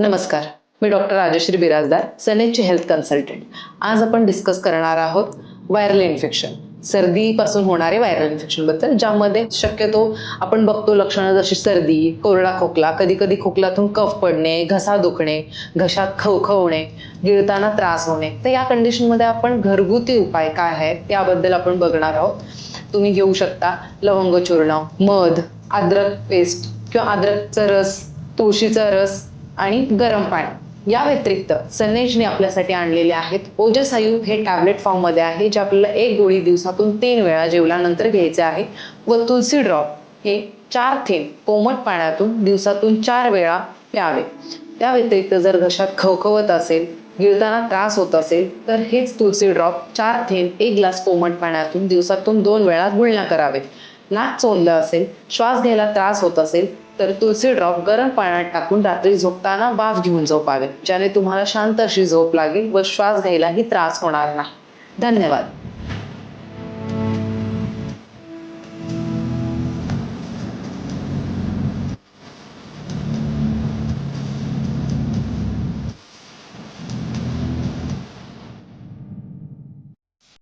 नमस्कार. मी डॉक्टर राजश्री बिराजदार सनेजचे हेल्थ कन्सल्टंट. आज आपण डिस्कस करणार आहोत व्हायरल इन्फेक्शन सर्दीपासून होणारे व्हायरल इन्फेक्शनबद्दल ज्यामध्ये शक्यतो आपण बघतो लक्षणं जशी सर्दी कोरडा खोकला कधी कधी खोकलातून कफ पडणे घसा दुखणे घशात खवखवणे गिळताना त्रास होणे. तर या कंडिशनमध्ये आपण घरगुती उपाय काय आहेत त्याबद्दल आपण बघणार आहोत. तुम्ही घेऊ शकता लवंग चूर्ण मध अद्रक पेस्ट किंवा अद्रकचा रस तुळशीचा रस आणि गरम पाणी. या व्यतिरिक्त सनेजने आपल्यासाठी आणलेले आहेत ओजसायू हे टॅबलेट फॉर्ममध्ये आहे जे आपल्याला एक गोळी दिवसातून तीन वेळा जेवल्यानंतर घ्यायचे आहे व तुलसी ड्रॉप हे चार थेंब कोमट पाण्यातून दिवसातून चार वेळा प्यावे. त्या व्यतिरिक्त जर घशात खवखवत असेल गिळताना त्रास होत असेल तर हेच तुळसी ड्रॉप चार थेंब एक ग्लास कोमट पाण्यातून दिवसातून दोन वेळा गुळण्या करावेत. नाक चोंदलं असेल श्वास घ्यायला त्रास होत असेल तर तुळसी ड्रॉप गरम पाण्यात टाकून रात्री झोपताना वाफ घेऊन झोपावे ज्याने तुम्हाला शांत अशी झोप लागेल व श्वास घ्यायलाही त्रास होणार नाही. धन्यवाद.